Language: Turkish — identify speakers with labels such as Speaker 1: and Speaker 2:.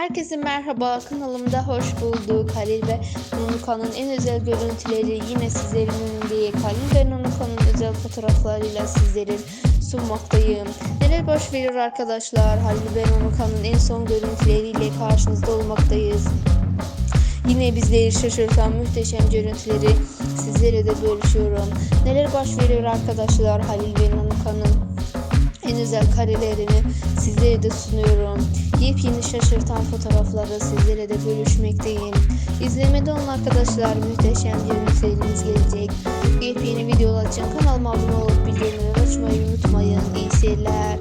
Speaker 1: Herkese merhaba kanalımda hoş bulduk. Halil ve Nunuka'nın en özel görüntüleri yine sizlerin önünde. Halil ve Nunuka'nın özel fotoğraflarıyla sizlerin sunmaktayım. Neler boş veriyor arkadaşlar. Halil ve Nunuka'nın en son görüntüleriyle karşınızda olmaktayız. Yine bizleri şaşırtan muhteşem görüntüleri sizlere de bölüşüyorum. Neler baş veriyor arkadaşlar Halil ve Nunuka'nın en özel karelerini sizlere de sunuyorum. Yepyeni şaşırtan fotoğrafları sizlere de bölüşmekteyim. İzlemede olun arkadaşlar muhteşem görüntülerimiz gelecek. Yepyeni videolar için kanalıma abone olup bildirimleri açmayı unutmayın. İyi seyirler.